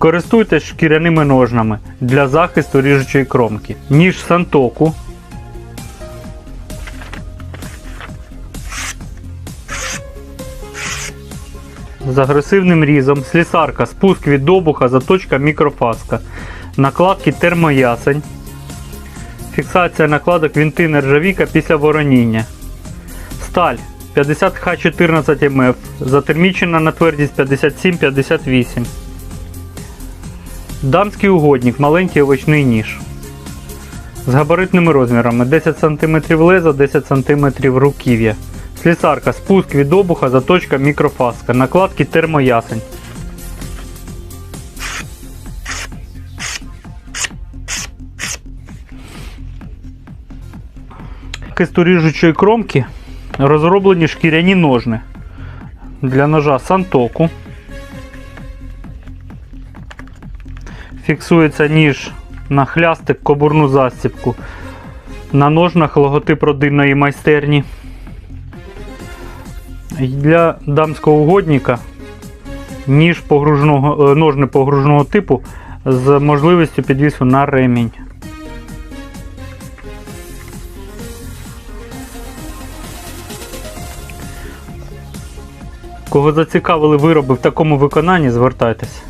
Користуйтесь шкіряними ножнами для захисту ріжучої кромки. Ніж сантоку. З агресивним різом, слісарка, спуск від добуха, заточка мікрофаска, накладки термоясень, фіксація накладок вінти нержавіка після вороніння. Сталь 50Х14 МФ, затермічена на твердість 57-58. Дамський угодник, маленький овочний ніж. З габаритними розмірами 10 см леза, 10 см руків'я. Слісарка, спуск від обуха, заточка мікрофаска, накладки термоясень. Ріжучої кромки розроблені шкіряні ножни для ножа сантоку. Фіксується ніж на хлястик, кобурну застібку. На ножнах логотип родинної майстерні. Для дамського угодника ніж погружного, е, ножни погружного типу з можливістю підвісу на ремінь. Кого зацікавили вироби в такому виконанні, звертайтеся.